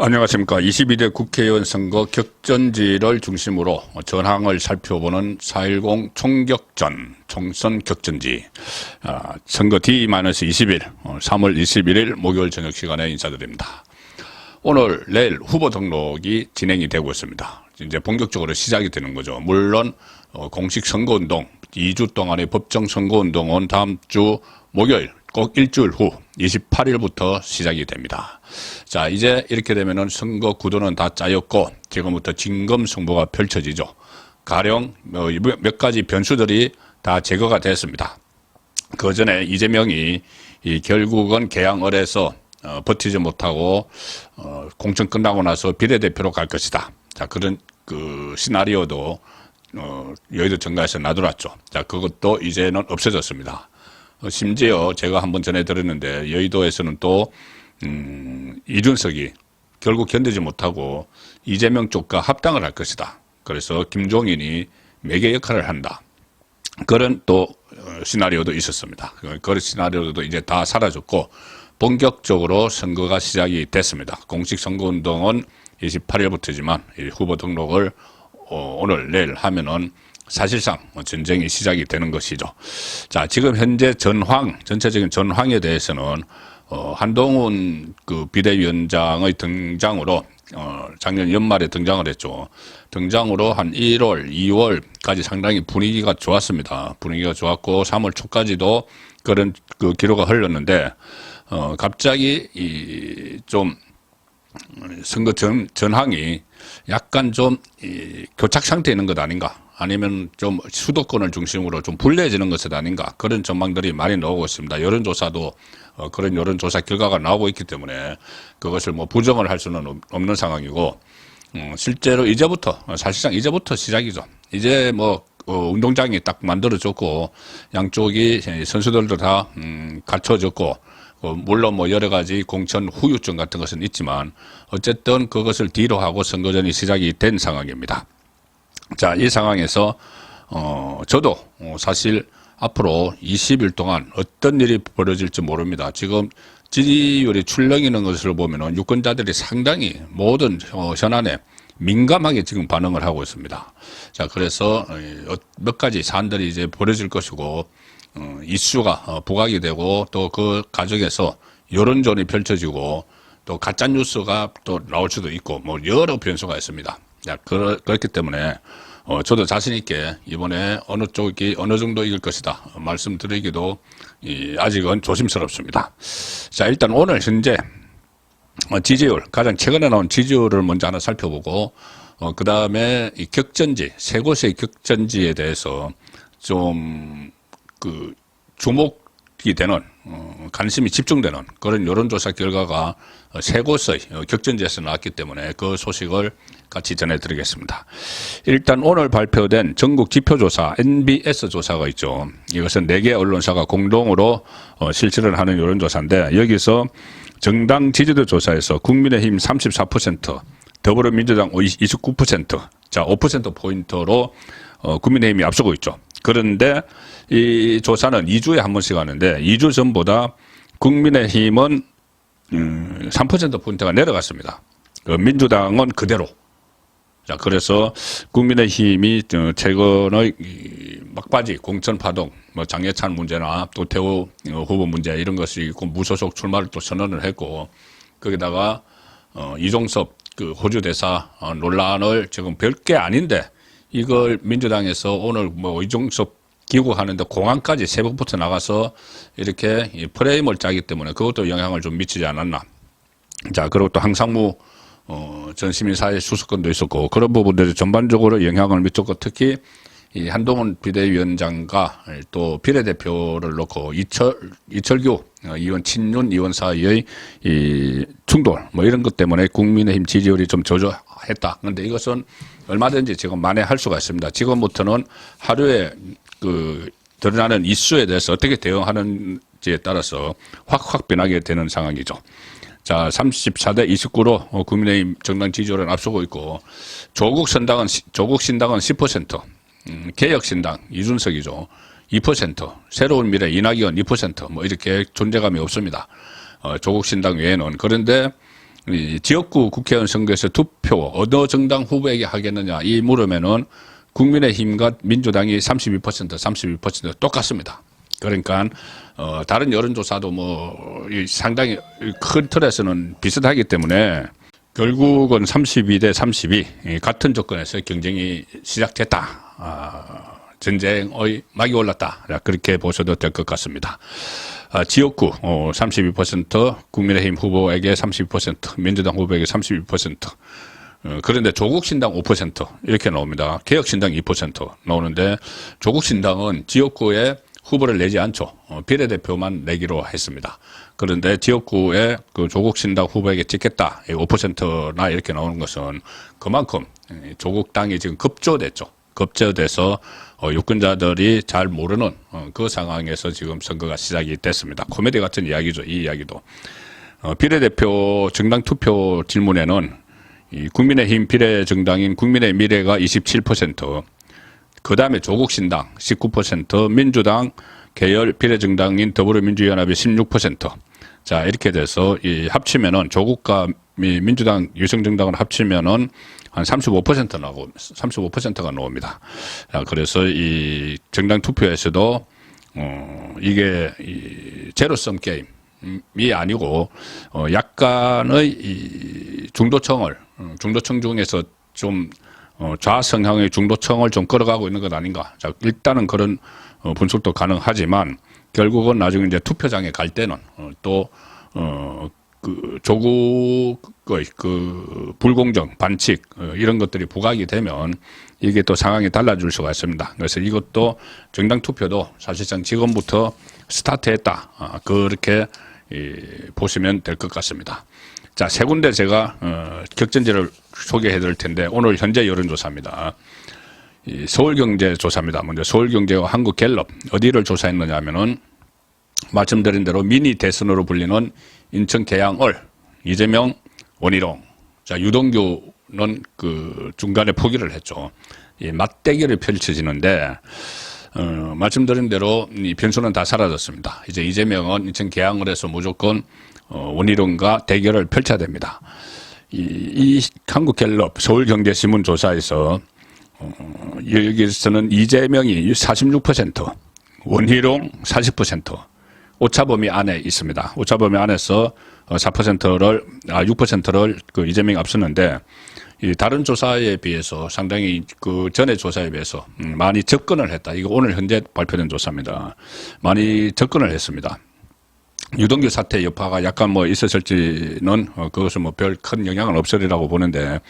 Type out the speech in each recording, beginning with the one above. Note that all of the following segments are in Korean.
안녕하십니까. 22대 국회의원 선거 격전지를 중심으로 전황을 살펴보는 4.10 총격전, 총선 격전지, 아, 선거 D-20일, 3월 21일 목요일 저녁 시간에 인사드립니다. 오늘, 내일 후보 등록이 진행이 되고 있습니다. 이제 본격적으로 시작이 되는 거죠. 물론, 어, 공식 선거운동, 2주 동안의 법정 선거운동은 다음 주 목요일, 꼭 일주일 후 28일부터 시작이 됩니다. 자, 이제 이렇게 되면은 선거 구도는 다 짜였고 지금부터 진검 승부가 펼쳐지죠. 가령 뭐몇 가지 변수들이 다 제거가 됐습니다. 그 전에 이재명이 이 결국은 개항을해서 어, 버티지 못하고 어, 공천 끝나고 나서 비례대표로 갈 것이다. 자 그런 그 시나리오도 어, 여의도 정가에서 놔두었죠. 자 그것도 이제는 없어졌습니다. 어, 심지어 제가 한번 전해드렸는데 여의도에서는 또 음, 이준석이 결국 견디지 못하고 이재명 쪽과 합당을 할 것이다. 그래서 김종인이 매개 역할을 한다. 그런 또 어, 시나리오도 있었습니다. 그런 시나리오도 이제 다 사라졌고 본격적으로 선거가 시작이 됐습니다. 공식 선거운동은 28일부터지만 후보 등록을 어, 오늘 내일 하면은 사실상 전쟁이 시작이 되는 것이죠. 자, 지금 현재 전황, 전체적인 전황에 대해서는 어, 한동훈 그 비대위원장의 등장으로 어, 작년 연말에 등장을 했죠. 등장으로 한 1월, 2월까지 상당히 분위기가 좋았습니다. 분위기가 좋았고 3월 초까지도 그런 그 기로가 흘렀는데 어, 갑자기 이 좀 선거 전, 전황이 약간 좀 이, 교착 상태에 있는 것 아닌가 아니면 좀 수도권을 중심으로 좀 불리해지는 것은 아닌가 그런 전망들이 많이 나오고 있습니다. 여론조사도 어, 그런 여론조사 결과가 나오고 있기 때문에 그것을 뭐 부정을 할 수는 없는 상황이고 음, 실제로 이제부터 어, 사실상 이제부터 시작이죠. 이제 뭐 어, 운동장이 딱 만들어졌고 양쪽이 선수들도 다 음, 갖춰졌고 어, 물론 뭐 여러 가지 공천 후유증 같은 것은 있지만 어쨌든 그것을 뒤로 하고 선거전이 시작이 된 상황입니다. 자, 이 상황에서 어 저도 어, 사실 앞으로 20일 동안 어떤 일이 벌어질지 모릅니다. 지금 지지율이 출렁이는 것을 보면은 유권자들이 상당히 모든 어, 현안에 민감하게 지금 반응을 하고 있습니다. 자, 그래서 어, 몇 가지 사안들이 이제 벌어질 것이고 어, 이슈가 어, 부각이 되고 또 그 가정에서 여론전이 펼쳐지고 또 가짜 뉴스가 또 나올 수도 있고 뭐 여러 변수가 있습니다. 자, 그렇, 그렇기 때문에 어, 저도 자신 있게 이번에 어느 쪽이 어느 정도 이길 것이다 말씀드리기도 이, 아직은 조심스럽습니다. 자, 일단 오늘 현재 어, 지지율 가장 최근에 나온 지지율을 먼저 하나 살펴보고 어, 그 다음에 이 격전지 세 곳의 격전지에 대해서 좀 그 주목이 되는 어, 관심이 집중되는 그런 여론조사 결과가 세 곳의 격전지에서 나왔기 때문에 그 소식을 같이 전해드리겠습니다. 일단 오늘 발표된 전국 지표조사 NBS 조사가 있죠. 이것은 네 개 언론사가 공동으로 어, 실시를 하는 여론조사인데 여기서 정당 지지도 조사에서 국민의힘 34%, 더불어민주당 29%, 자, 5% 포인트로 어, 국민의힘이 앞서고 있죠. 그런데 이 조사는 2주에 한 번씩 하는데 2주 전보다 국민의힘은 음, 3% 포인트가 내려갔습니다. 그 민주당은 그대로. 자, 그래서 국민의힘이 최근의 막바지 공천 파동, 뭐 장예찬 문제나 또 태호 후보 문제 이런 것이 있고 무소속 출마를 또 선언을 했고 거기다가 어, 이종섭 그 호주 대사 어, 논란을 지금 별게 아닌데 이걸 민주당에서 오늘 뭐 이종섭 귀국하는데 공항까지 새벽부터 나가서 이렇게 프레임을 짜기 때문에 그것도 영향을 좀 미치지 않았나. 자, 그리고 또 항상무 어, 전 시민사회 수습권도 있었고 그런 부분들이 전반적으로 영향을 미쳤고 특히 이 한동훈 비대위원장과 또 비례대표를 놓고 이철 이철규 어, 의원 친윤 의원 사이의 이 충돌 뭐 이런 것 때문에 국민의힘 지지율이 좀 저조 했다. 그런데 이것은 얼마든지 지금 만회할 수가 있습니다. 지금부터는 하루에 그 드러나는 이슈에 대해서 어떻게 대응하는지에 따라서 확확 변하게 되는 상황이죠. 자, 34대 29로 국민의힘 정당 지지율은 앞서고 있고 조국 선당은 조국 신당은 10%, 음, 개혁 신당 이준석이죠. 2%, 새로운 미래 이낙연 2%뭐 이렇게 존재감이 없습니다. 어, 조국 신당 외에는 그런데 이 지역구 국회의원 선거에서 투표 어느 정당 후보에게 하겠느냐 이 물으면은 국민의힘과 민주당이 32% 32% 똑같습니다. 그러니까 어 다른 여론조사도 뭐이 상당히 큰 틀에서는 비슷하기 때문에 결국은 32 대 32이 같은 조건에서 경쟁이 시작됐다. 아, 전쟁의 막이 올랐다. 그렇게 보셔도 될 것 같습니다. 아, 지역구 어, 32% 국민의힘 후보에게 32% 민주당 후보에게 32% 어, 그런데 조국신당 5% 이렇게 나옵니다. 개혁신당 2% 나오는데 조국신당은 지역구에 후보를 내지 않죠. 어, 비례대표만 내기로 했습니다. 그런데 지역구에 그 조국신당 후보에게 찍겠다. 5%나 이렇게 나오는 것은 그만큼 이 조국당이 지금 급조됐죠. 급조돼서 어, 유권자들이 잘 모르는 어, 그 상황에서 지금 선거가 시작이 됐습니다. 코미디 같은 이야기죠. 이 이야기도. 어, 비례대표 정당 투표 질문에는 이 국민의힘 비례정당인 국민의 미래가 27%, 그 다음에 조국신당 19%, 민주당 계열 비례정당인 더불어민주연합이 16%. 자, 이렇게 돼서 이 합치면은 조국과 미- 민주당 유성정당을 합치면은 한 35% 나고 35%가 나옵니다. 자, 그래서 이 정당 투표에서도 어 이게 이 제로섬 게임 이 아니고 어 약간의 이 중도층을 어, 중도층 중에서 좀 어, 좌성향의 중도층을 좀 끌어가고 있는 것 아닌가. 자, 일단은 그런 어, 분석도 가능하지만 결국은 나중에 이제 투표장에 갈 때는 어, 또 어, 그 조국의 그 불공정 반칙 어, 이런 것들이 부각이 되면 이게 또 상황이 달라질 수가 있습니다. 그래서 이것도 정당 투표도 사실상 지금부터 스타트했다. 아, 그렇게 이, 보시면 될 것 같습니다. 자, 세 군데 제가 어, 격전지를 소개해 드릴 텐데 오늘 현재 여론조사입니다. 이 서울경제 조사입니다. 먼저 서울경제와 한국갤럽 어디를 조사했느냐 하면은 말씀드린 대로 미니 대선으로 불리는 인천 계양을 이재명 원희룡 자 유동규는 그 중간에 포기를 했죠. 이 맞대결이 펼쳐지는데 어, 말씀드린 대로 이 변수는 다 사라졌습니다. 이제 이재명은 인천 계양을 해서 무조건 어, 원희룡과 대결을 펼쳐야 됩니다. 이, 이 한국갤럽 서울경제신문 조사에서 어, 여기서는 이재명이 46%, 원희룡 40%, 오차범위 안에 있습니다. 오차범위 안에서 4%를 아 6%를 그 이재명이 앞섰는데 이 다른 조사에 비해서 상당히 그 전에 조사에 비해서 음, 많이 접근을 했다. 이거 오늘 현재 발표된 조사입니다. 많이 접근을 했습니다. 유동규 사태 여파가 약간 뭐 있었을지는 어, 그것은 뭐 별 큰 영향은 없으리라고 보는데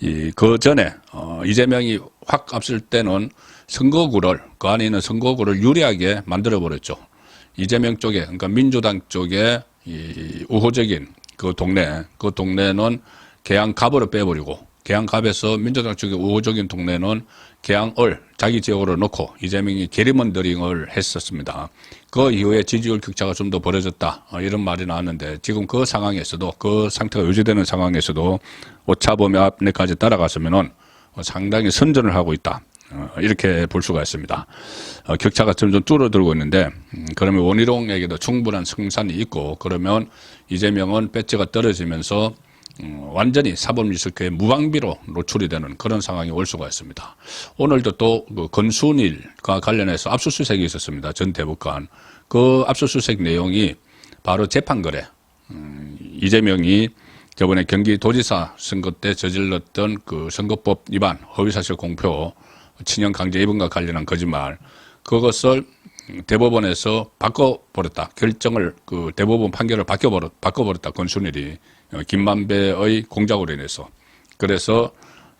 이 그 전에 어 이재명이 확 앞설 때는 선거구를 그 안에 있는 선거구를 유리하게 만들어 버렸죠. 이재명 쪽에 그러니까 민주당 쪽에 이 우호적인 그 동네 그 동네는 계양갑으로 빼버리고 계양갑에서 민주당 쪽에 우호적인 동네는 계양을 자기 지역으로 놓고 이재명이 게리먼더링을 했었습니다. 그 이후에 지지율 격차가 좀 더 벌어졌다 어, 이런 말이 나왔는데 지금 그 상황에서도 그 상태가 유지되는 상황에서도 오차범위 안에까지 따라갔으면은 어, 상당히 선전을 하고 있다. 어, 이렇게 볼 수가 있습니다. 어, 격차가 점점 줄어들고 있는데 음, 그러면 원희룡에게도 충분한 승산이 있고 그러면 이재명은 배지가 떨어지면서 음, 완전히 사법 리스크에 무방비로 노출이 되는 그런 상황이 올 수가 있습니다. 오늘도 또그 건순일과 관련해서 압수수색이 있었습니다. 전 대법관. 그 압수수색 내용이 바로 재판거래. 음, 이재명이 저번에 경기도지사 선거 때 저질렀던 그 선거법 위반, 허위사실 공표, 친형 강제 입원과 관련한 거짓말, 그것을 대법원에서 바꿔버렸다. 결정을 그 대법원 판결을 바꿔버렸, 바꿔버렸다. 권순일이 어, 김만배의 공작으로 인해서 그래서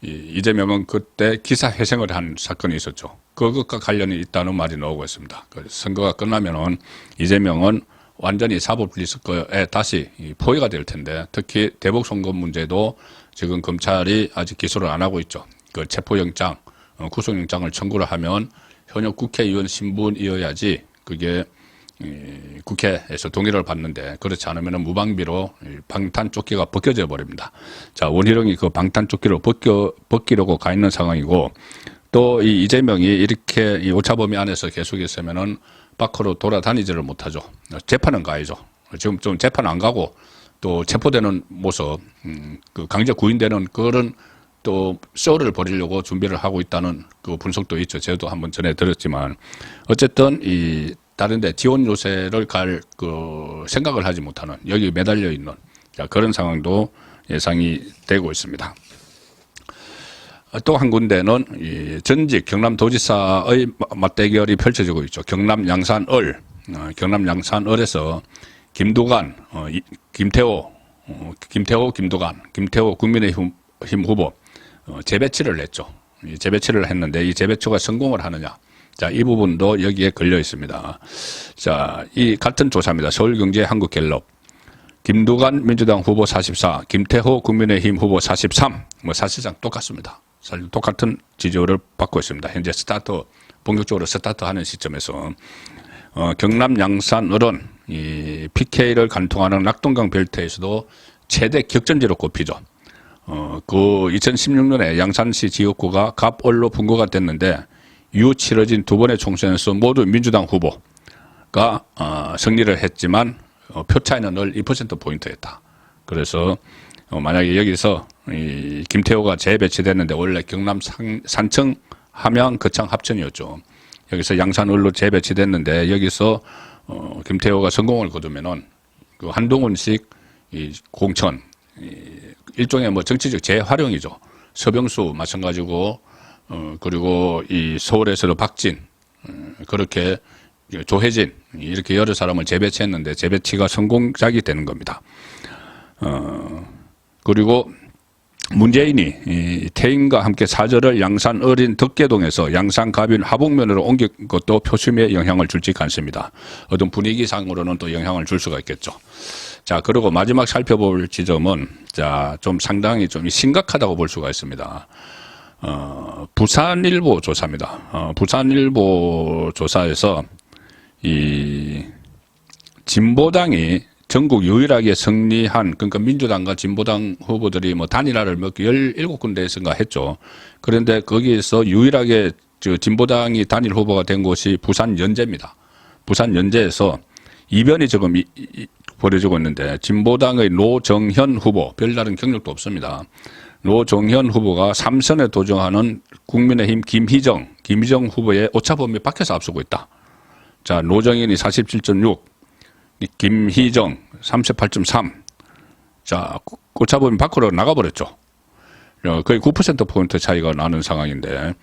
이 이재명은 그때 기사 회생을 한 사건이 있었죠. 그것과 관련이 있다는 말이 나오고 있습니다. 그 선거가 끝나면은 이재명은 완전히 사법 리스크에 다시 이 포위가 될 텐데 특히 대북 선거 문제도 지금 검찰이 아직 기소를 안 하고 있죠. 그 체포영장, 어, 구속영장을 청구를 하면 현역 국회의원 신분이어야지 그게 이 국회에서 동의를 받는데 그렇지 않으면 무방비로 이 방탄 조끼가 벗겨져 버립니다. 자 원희룡이 그 방탄 조끼를 벗겨 벗기려고 가 있는 상황이고 또 이 이재명이 이렇게 이 오차범위 안에서 계속 있으면은 밖으로 돌아다니지를 못하죠. 재판은 가야죠. 지금 좀 재판 안 가고 또 체포되는 모습, 음, 그 강제 구인되는 그런 또 쇼를 벌이려고 준비를 하고 있다는 그 분석도 있죠. 저도 한번 전해 드렸지만 어쨌든 이 다른데 지원 요새를 갈 그 생각을 하지 못하는 여기 매달려 있는 자, 그런 상황도 예상이 되고 있습니다. 또 한 군데는 이 전직 경남도지사의 마- 맞대결이 펼쳐지고 있죠. 경남 양산을, 어, 경남 양산을에서 김두관, 어, 이- 김태호, 어, 김태호, 김두관, 김태호 국민의힘 힘 후보 어, 재배치를 했죠. 이 재배치를 했는데 이 재배치가 성공을 하느냐. 자, 이 부분도 여기에 걸려 있습니다. 자, 이 같은 조사입니다. 서울경제 한국갤럽. 김두관 민주당 후보 44, 김태호 국민의힘 후보 43. 뭐 사실상 똑같습니다. 사실 똑같은 지지율을 받고 있습니다. 현재 스타트 본격적으로 스타트하는 시점에서 어, 경남 양산 을은 이 PK를 관통하는 낙동강 벨트에서도 최대 격전지로 꼽히죠. 어, 그 2016년에 양산시 지역구가 갑을로 분거가 됐는데 이후 치러진 두 번의 총선에서 모두 민주당 후보가 어, 승리를 했지만 어, 표 차이는 늘 2% 포인트였다. 그래서 어, 만약에 여기서 이 김태호가 재배치됐는데 원래 경남 산, 산청, 함양, 거창 합천이었죠. 여기서 양산을로 재배치됐는데 여기서 어, 김태호가 성공을 거두면은 그 한동훈식 이 공천 일종의 뭐 정치적 재활용이죠. 서병수 마찬가지고 어 그리고 이 서울에서도 박진 어, 그렇게 조혜진 이렇게 여러 사람을 재배치했는데 재배치가 성공작이 되는 겁니다. 어 그리고 문재인이 이 태인과 함께 사절을 양산 어린 덕계동에서 양산 가빈 하북면으로 옮긴 것도 표심에 영향을 줄지 않습니다. 어떤 분위기상으로는 또 영향을 줄 수가 있겠죠. 자, 그리고 마지막 살펴볼 지점은 자, 좀 상당히 좀 심각하다고 볼 수가 있습니다. 어, 부산일보 조사입니다. 어, 부산일보 조사에서 이 진보당이 전국 유일하게 승리한 그러니까 민주당과 진보당 후보들이 뭐 단일화를 몇 17군데에서인가 했죠. 그런데 거기에서 유일하게 저 진보당이 단일 후보가 된 곳이 부산 연제입니다. 부산 연제에서 이변이 지금 벌어지고 있는데 진보당의 노정현 후보 별다른 경력도 없습니다. 노정현 후보가 삼선에 도전하는 국민의힘 김희정 김희정 후보의 오차범위 밖에서 앞서고 있다. 자 노정현이 47.6, 이 김희정 38.3. 자 오차범위 밖으로 나가버렸죠. 어, 거의 9% 포인트 차이가 나는 상황인데 어,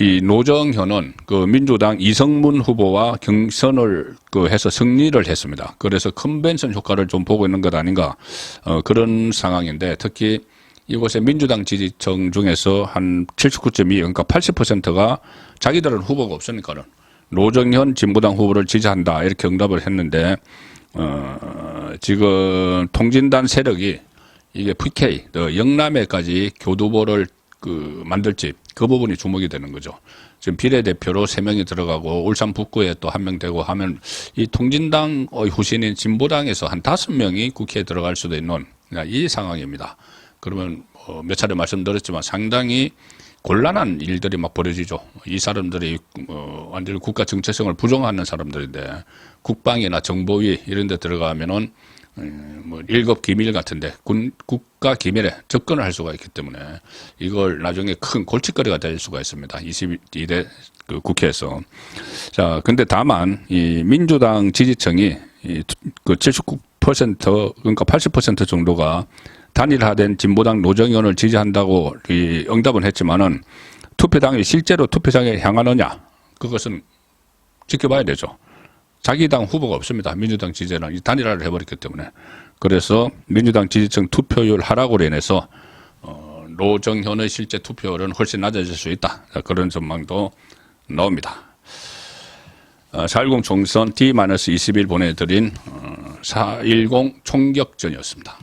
이 노정현은 그 민주당 이성문 후보와 경선을 그 해서 승리를 했습니다. 그래서 컨벤션 효과를 좀 보고 있는 것 아닌가 어, 그런 상황인데 특히 이곳의 민주당 지지층 중에서 한 79.2, 그러니까 80%가 자기들은 후보가 없으니까는 노정현 진보당 후보를 지지한다 이렇게 응답을 했는데 어, 지금 통진단 세력이 이게 PK, 또 영남에까지 교두보를 그 만들지 그 부분이 주목이 되는 거죠. 지금 비례대표로 세 명이 들어가고 울산 북구에 또 한 명 되고 하면 이 통진당의 후신인 진보당에서 한 다섯 명이 국회에 들어갈 수도 있는 이 상황입니다. 그러면 어, 몇 차례 말씀드렸지만 상당히 곤란한 일들이 막 벌어지죠. 이 사람들이 어, 완전히 국가 정체성을 부정하는 사람들인데 국방이나 정보위 이런 데 들어가면은 음, 뭐 일급 기밀 같은데 군 국가 기밀에 접근을 할 수가 있기 때문에 이걸 나중에 큰 골칫거리가 될 수가 있습니다. 22대 그 국회에서 자 근데 다만 이 민주당 지지층이 이그 79% 그러니까 80% 정도가 단일화된 진보당 노정현을 지지한다고 이 응답은 했지만은 투표당이 실제로 투표장에 향하느냐 그것은 지켜봐야 되죠. 자기 당 후보가 없습니다. 민주당 지지는 이 단일화를 해버렸기 때문에 그래서 민주당 지지층 투표율 하락으로 인해서 어, 노정현의 실제 투표율은 훨씬 낮아질 수 있다. 자, 그런 전망도 나옵니다. 어, 4.10 총선 D-21 보내드린 어, 4.10 총격전이었습니다.